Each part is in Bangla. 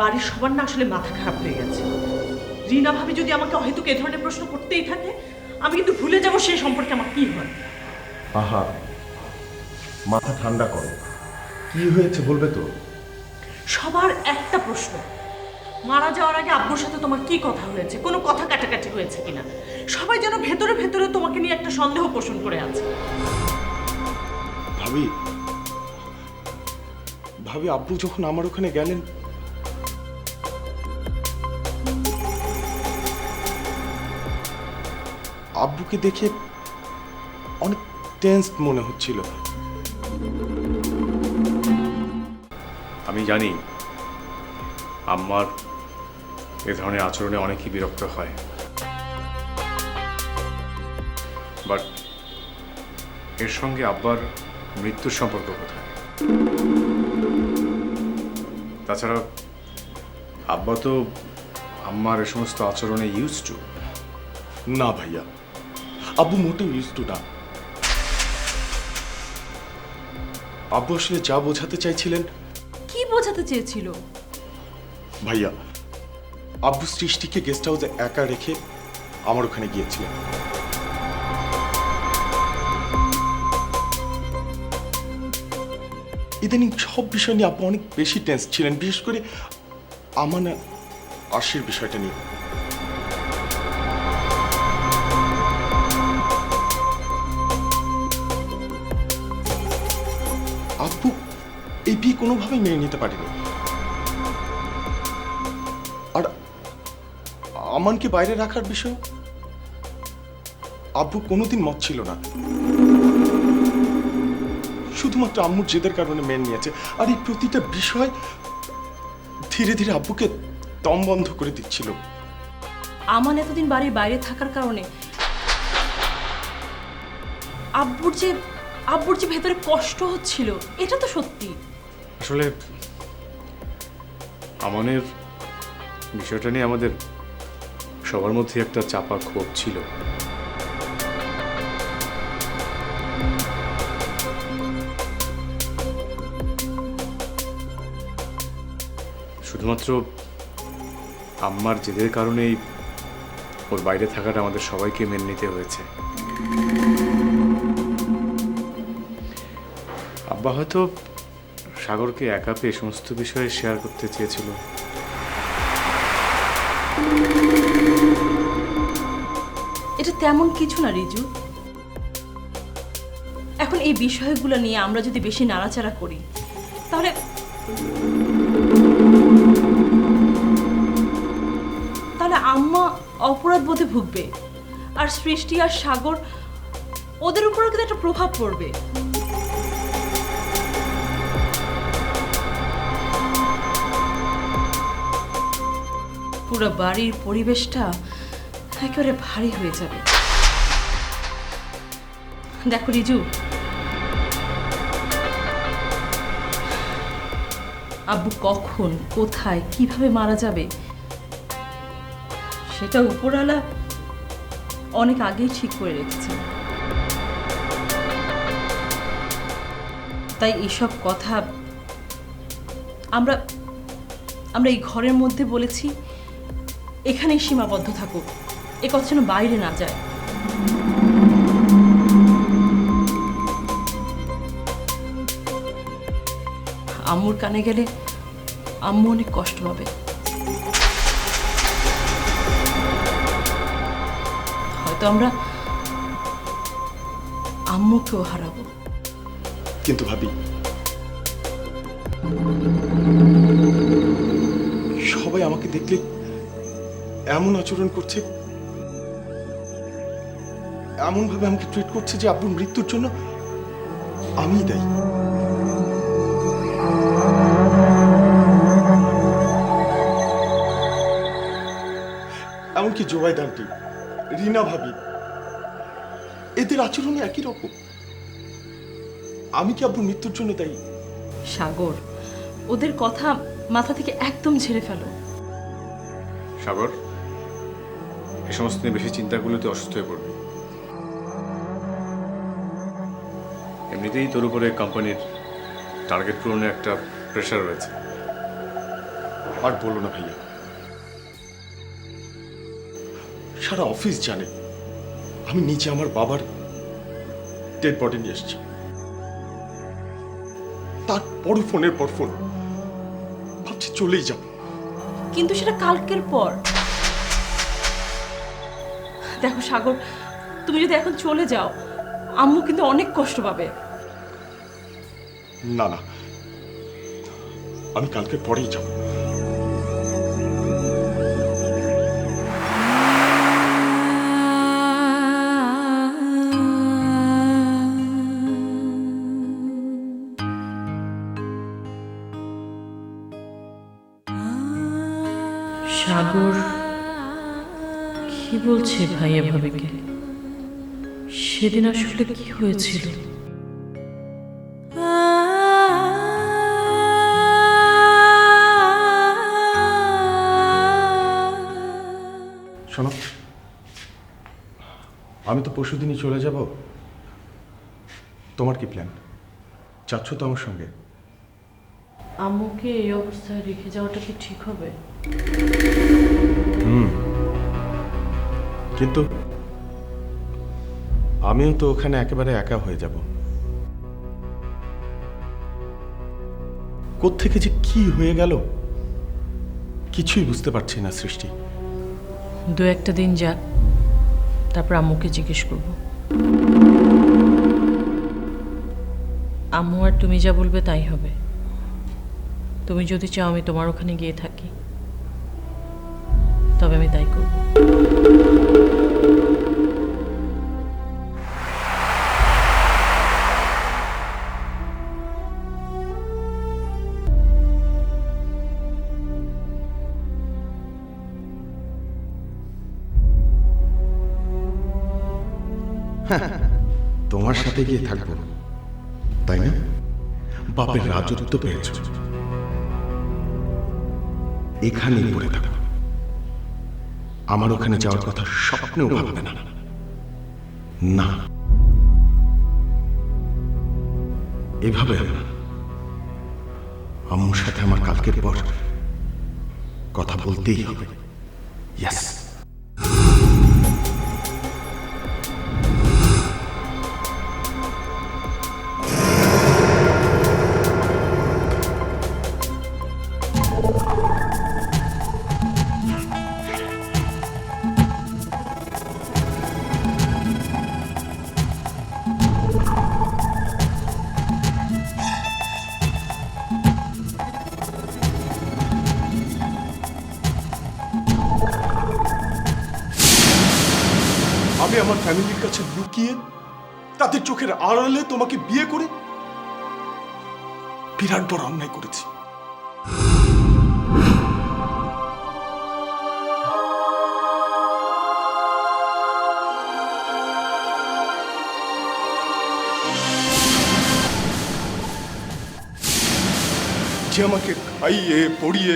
বাড়ির সবার না আসলে মাথা খারাপ হয়ে গেছে। রিনা ভাবি যদি আমাকে অহেতুক এ ধরনের প্রশ্ন করতেই থাকে আমি কিন্তু ভুলে যাব সেই সম্পর্কে আমার কি হয়। আহা মাথা ঠান্ডা করো। কি হয়েছে বলবে তো? সবার একটা প্রশ্ন মারা যাওয়ার আগে আব্বুর সাথে তোমার কি কথা হয়েছে কোনো কথা কাটাকাটি হয়েছে কিনা? সবাই যেন ভেতরে ভেতরে তোমাকে নিয়ে একটা সন্দেহ পোষণ করে আছে। ভাবি ভাবি আব্বু যখন আমার ওখানে গেলেন আব্বুকে দেখে অনেক টেন্স মনে হচ্ছিল। আমি জানি আম্মার এ ধরনের আচরণে অনেকেই বিরক্ত হয়। বাট এর সঙ্গে আব্বার মৃত্যুর সম্পর্ক কোথায়? তাছাড়া আব্বা তো আম্মার এ সমস্ত আচরণে ইউজ টু না ভাইয়া আব্বু মোটেও ইউজ না। আব্বু আসলে যা বোঝাতে চাইছিলেন। কি বোঝাতে চেয়েছিল? ভাইয়া আব্বু সৃষ্টিকে গেস্ট হাউসে একা রেখে আমার ওখানে গিয়েছিলেন। ইদানিং সব বিষয় নিয়ে আব্বু অনেক বেশি টেন্স ছিলেন বিশেষ করে আমার আশির বিষয়টা নিয়ে। আব্বু এই বিয়ে কোনোভাবেই মেনে নিতে পারেনি। আর আমানকে বাইরে রাখার বিষয় আব্বু কোনোদিন মত ছিল না। শুধুমাত্র আম্মুর জেদের কারণে মেনে নিয়েছে। আর এই প্রতিটা বিষয় ধীরে ধীরে আব্বুকে দম বন্ধ করে দিচ্ছিল। আমান এতদিন বাড়ির বাইরে থাকার কারণে আব্বুর যে আব্বুর যে ভেতরে কষ্ট হচ্ছিল, এটা তো সত্যি। আসলে, আমানের বিষয়টা নিয়ে আমাদের সবার মধ্যে একটা চাপা ক্ষোভ ছিল। শুধুমাত্র আম্মার জেদের কারণেই ওর বাইরে থাকাটা আমাদের সবাইকে মেনে নিতে হয়েছে। আব্বা হয়তো সাগরকে একা পেয়ে সমস্ত বিষয়ে শেয়ার করতে চেয়েছিল। এটা তেমন কিছু না, রিজু। এখন এই বিষয়গুলো নিয়ে আমরা যদি বেশি নাড়াচাড়া করি, তাহলে তাহলে আম্মা অপরাধ বোধে ভুগবে, আর সৃষ্টি আর সাগর ওদের উপরও কিন্তু একটা প্রভাব পড়বে। পুরো বাড়ির পরিবেশটা একেবারে ভারী হয়ে যাবে। দেখো রিজু। আব্বু কখন, কোথায়, কীভাবে মারা যাবে? সেটা উপরওয়ালা অনেক আগেই ঠিক করে রেখেছে তাই এসব কথা আমরা আমরা এই ঘরের মধ্যে বলেছি এখানেই সীমাবদ্ধ থাকুক। এ কথা যেন বাইরে না যায়। আম্মুর কানে গেলে আম্মু অনেক কষ্ট পাবে। হয়তো আমরা আম্মুকেও হারাবো। কিন্তু ভাবি, সবাই আমাকে দেখলে এমন আচরণ করছে এমন ভাবে আমাকে ট্রিট করছে যে আব্বুর মৃত্যুর জন্য আমি দায়ী। এমনকি জোবাইদ আন্টি রিনা ভাবি এদের আচরণই একই রকম। আমি কি আব্বুর মৃত্যুর জন্য দায়ী? সাগর ওদের কথা মাথা থেকে একদম ঝেড়ে ফেলো। সাগর? এ সমস্ত নিয়ে বেশি চিন্তা করলে তুই অসুস্থ হয়ে পড়বি। এমনিতেই তোর উপরে কোম্পানির টার্গেট পূরণের একটা প্রেশার রয়েছে। আর বলো না ভাইয়া। সারা অফিস জানে, আমি নিচে আমার বাবার ডেড বডি নিয়ে এসেছি। তারপর ফোনের পর ফোন, ভাবছি চলেই যাব। কিন্তু সেটা কালকের পর। দেখো সাগর তুমি যদি এখন চলে যাও আম্মু কিন্তু অনেক কষ্ট পাবে। না না। আমি কালকে পরেই যাব। সাগর কি বলছে ভাইয়া ভাবিকে সেদিন আসলে কি হয়েছিল? শোনো আমি তো পরশু দিনই চলে যাব। তোমার কি প্ল্যান যাচ্ছ তো আমার সঙ্গে? আম্মুকে এই অবস্থায় রেখে যাওয়াটা কি ঠিক হবে? কিন্তু আমিও তো ওখানে একেবারে একা হয়ে যাব। কোত্থেকে যে কি হয়ে গেল, কিছুই বুঝতে পারছি না সৃষ্টি। দু একটা দিন যাক, তারপর আম্মুকে জিজ্ঞেস করব। আম্মু আর তুমি যা বলবে তাই হবে। তুমি যদি চাও আমি তোমার ওখানে গিয়ে থাকি, তবে আমি তাই করব। তোমার সাথে গিয়ে থাকব। তাই না? বাপের রাজত্ব পেয়েছ। এখানেই পড়ে থাকো। আমার ওখানে যাওয়ার কথা স্বপ্নেও ভাববে না। না। এভাবে না আম্মুর সাথে আমার কালকের পর কথা বলতেই হবে। ইয়াস লুকিয়ে তাদের চোখের আড়ালে তোমাকে বিয়ে করে বিরাট বড় অন্যায় করেছি। যে আমাকে খাইয়ে, পড়িয়ে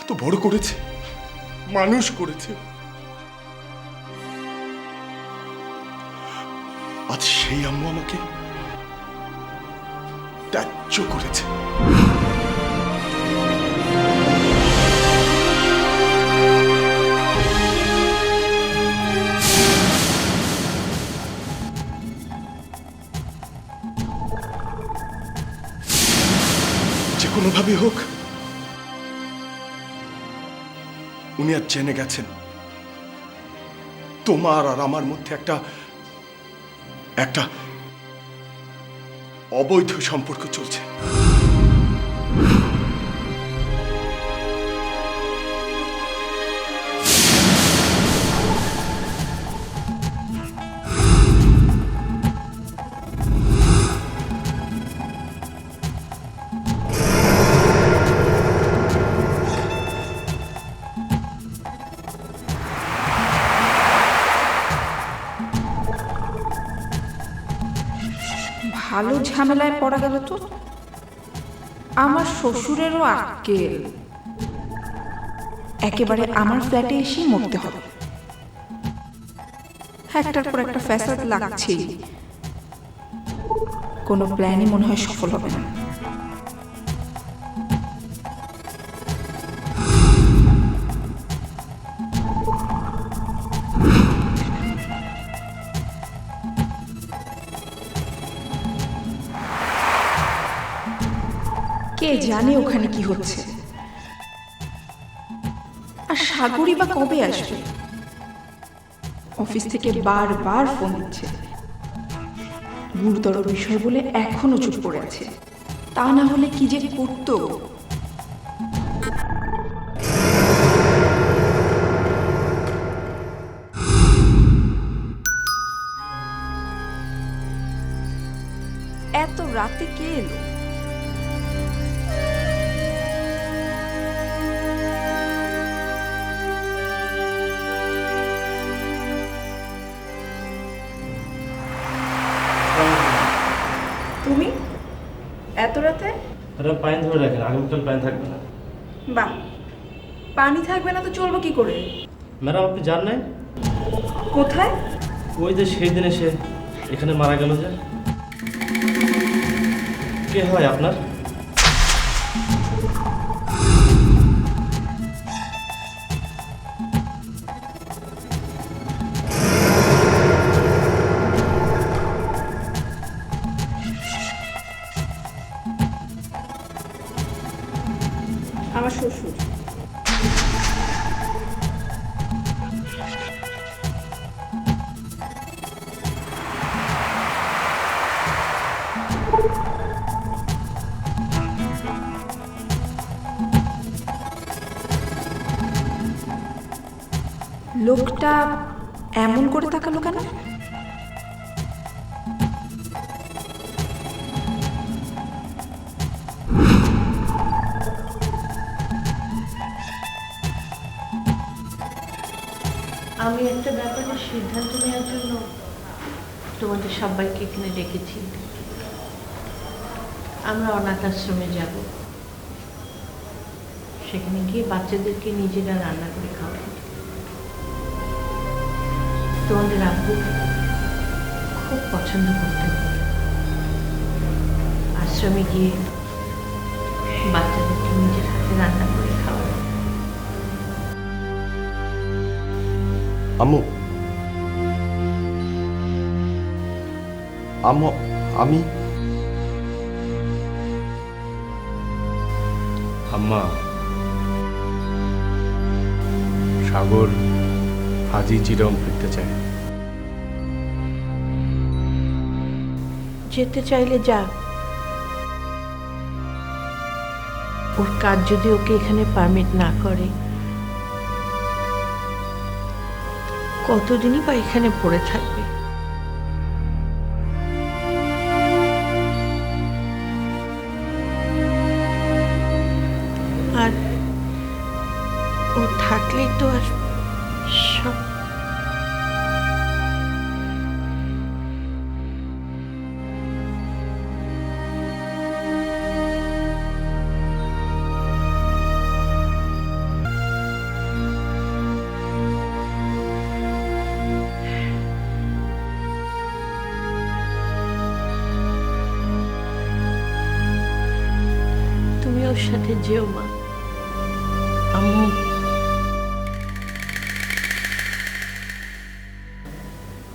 এত বড় করেছে, মানুষ করেছে। সেই আম্মু আমাকে করেছে। কোনোভাবে হোক, উনি আর জেনে গেছেন। তোমার আর আমার মধ্যে একটা একটা অবৈধ সম্পর্ক চলছে। ভালো ঝামেলায় পড়া গেল তো? আমার শ্বশুরেরও আক্কেল। একেবারে আমার ফ্ল্যাটে এসেই মরতে হবে। একটার পর একটা ফ্যাসাদ লাগছেই। কোনো প্ল্যানই মনে হয় সফল হবে না। জানে ওখানে কি হচ্ছে। আর সাগরী বা কবে আসবে? অফিস থেকে বারবার ফোন দিচ্ছে। গুরুতর বিষয় বলে এখনও চুপ করে আছে। তা না হলে কি যে করতো? এত রাতে কে এলো? তুমি? এত রাতে? ম্যাডাম পানি ধরে রাখেন আগামীকাল পানি থাকবে না। বাহ পানি থাকবে না তো চলবো কি করে? ম্যাডাম আপনি জান নাই? কোথায়? ওই যে সেই দিন এসে এখানে মারা গেল যে। কে হয় আপনার? লোকটা এমন করে তাকালো কেন? আমি একটা ব্যাপারে সিদ্ধান্ত নেওয়ার জন্য তোমাদের সবাইকে এখানে ডেকেছি। আমরা অনাথ আশ্রমে যাব। সেখানে গিয়ে বাচ্চাদেরকে নিজেরা রান্না করে খাওয়াবো। তোমাদের আব্বু খুব পছন্দ করতেন। আশ্রমে গিয়ে বাচ্চাদেরকে নিজের হাতে রান্না করে খাওয়াবো আম্মু। আম্মু আমি। আম্মা। সাগর আজই চিরম ফিরতে চায়। যেতে চাইলে যা। ওর কাজ যদি ওকে এখানে পারমিট না করে। কতদিনই বা এখানে পড়ে থাকবে? সাথে যেও মা।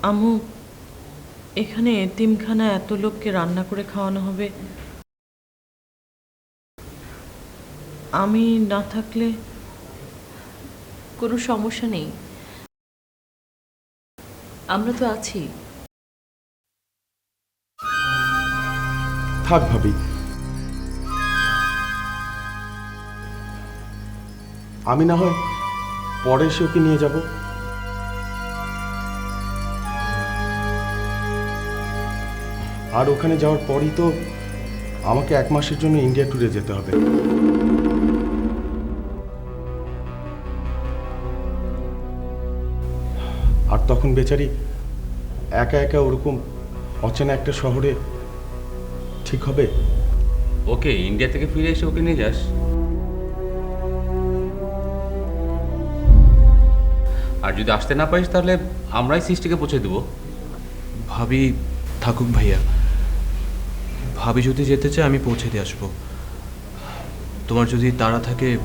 আম্মু। এখানে এতিমখানা এত লোককে রান্না করে খাওয়ানো হবে। আমি না থাকলে কোনো সমস্যা নেই। আমরা তো আছি। থাক ভাবি আমি না হয় পরে এসে ওকে নিয়ে যাব। আর ওখানে যাওয়ার পরই তো আমাকে এক মাসের জন্য ইন্ডিয়া ট্যুরে যেতে হবে। আর তখন বেচারি একা একা ওরকম অচেনা একটা শহরে ঠিক হবে? ওকে ইন্ডিয়া থেকে ফিরে এসে ওকে নিয়ে যাস। আর যদি আসতে না পারিস তাহলে আমরাই সৃষ্টিকে পৌঁছে দেবো। ভাবি থাকুক ভাইয়া। ভাবি যদি যেতে চায় আমি পৌঁছে দিয়ে আসব। তোমার যদি তাড়া থাকে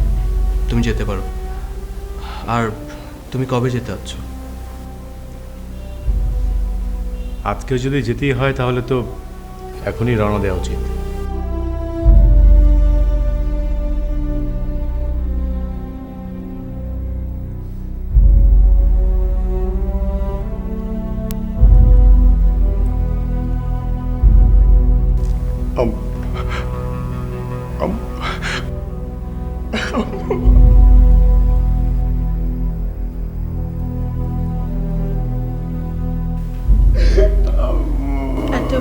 তুমি যেতে পারো। আর তুমি কবে যেতে চাচ্ছ? আজকে যদি যেতেই হয় তাহলে তো এখনই রওনা দেওয়া উচিত। এত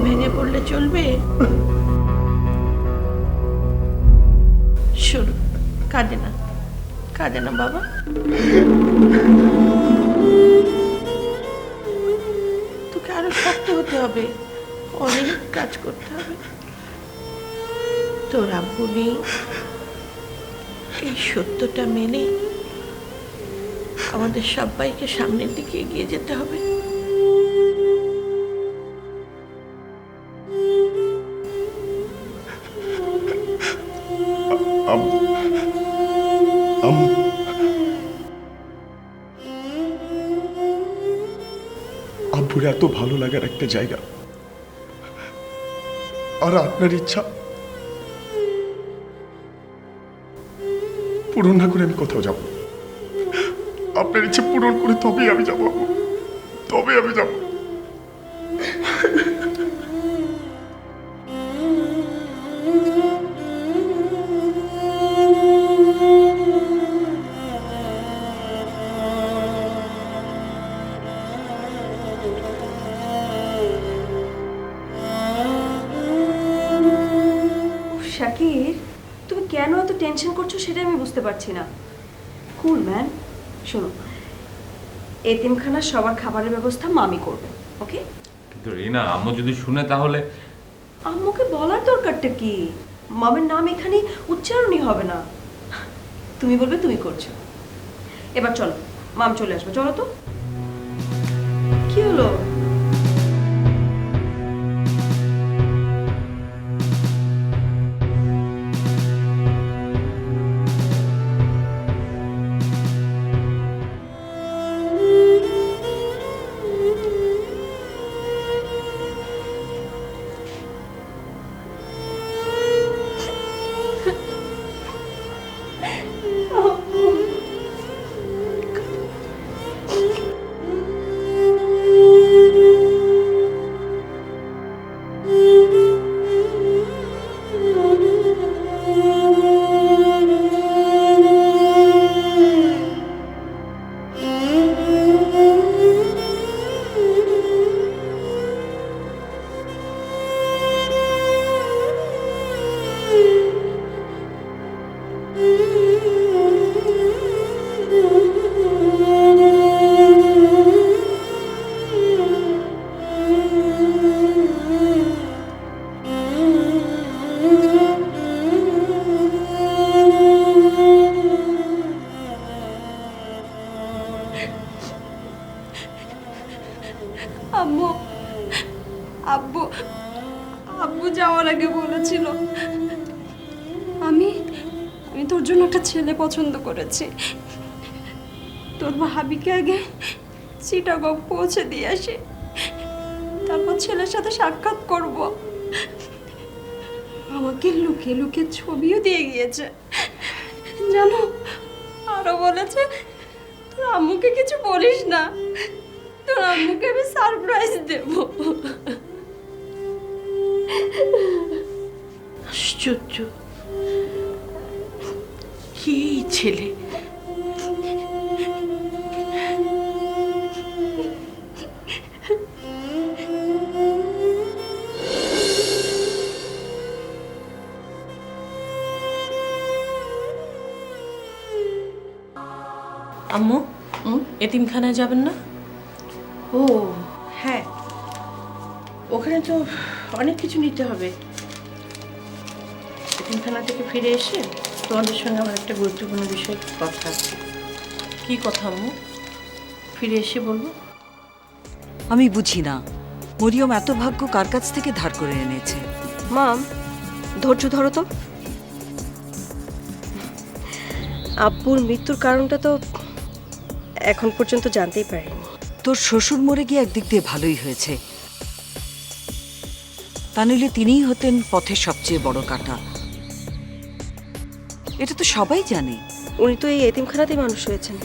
ভেঙে পড়লে চলবে? শুরু কাঁদে না। কাঁদে না বাবা। তোকে আরও শক্ত হতে হবে। অনেক কাজ করতে হবে। তোর আব্বু নেই। সত্যটা মেনে আমাদের সবাইকে সামনের দিকে এগিয়ে যেতে হবে। এত ভালো লাগার একটা জায়গা। আর আপনার ইচ্ছা পূরণ না করে আমি কোথাও যাব আপনার ইচ্ছে পূরণ করে তবেই আমি যাব। তবে আমি যাব টেনশন করছ সেটা আমি বুঝতে পারছি না। কুল ম্যান শোনো এতিমখানার সবার খাবারের ব্যবস্থা মামি করবে ওকে কিন্তু রিনা আম্মু যদি শুনে তাহলে আম্মুকে বলার দরকারটা কি? মামের নাম এখানে উচ্চারণই হবে না। তুমি বলবে তুমি করছ। এবার চলো মাম চলে আসবে চলো তো। কি হলো? করেছি। তোর ভাবিকে আগে চিটাগং পৌঁছে দিয়ে আসি। তারপর ছেলের সাথে সাক্ষাৎ করব। আমাকে লুকিয়ে লুকিয়ে ছবিও দিয়ে গিয়েছে। জানো আরও বলেছে, তোর আম্মুকে কিছু বলিস না। তোর আম্মুকে আমি সারপ্রাইজ দেব। আশ্চর্য। কি ছেলে? আম্মু এতিমখানায় যাবেন না? ও হ্যাঁ। ওখানে তো অনেক কিছু নিতে হবে। এতিমখানা থেকে ফিরে এসে তোমাদের সঙ্গে আমার একটা গুরুত্বপূর্ণ বিষয় কথা আছে। কি কথা আম্মু? ফিরে এসে বলব? আমি বুঝি না মরিয়ম এত ভাগ্য কার কাছ থেকে ধার করে এনেছে? মাম ধৈর্য ধরো তো। আব্বুর মৃত্যুর কারণটা তো এখন পর্যন্ত জানতেই পারিনি। তোর শ্বশুর মরে গিয়ে একদিক দিয়ে ভালোই হয়েছে। তা নইলে তিনিই হতেন পথের সবচেয়ে বড় কাটা। এটা তো সবাই জানে। উনি তো এই এতিমখানাতেই মানুষ হয়েছেন।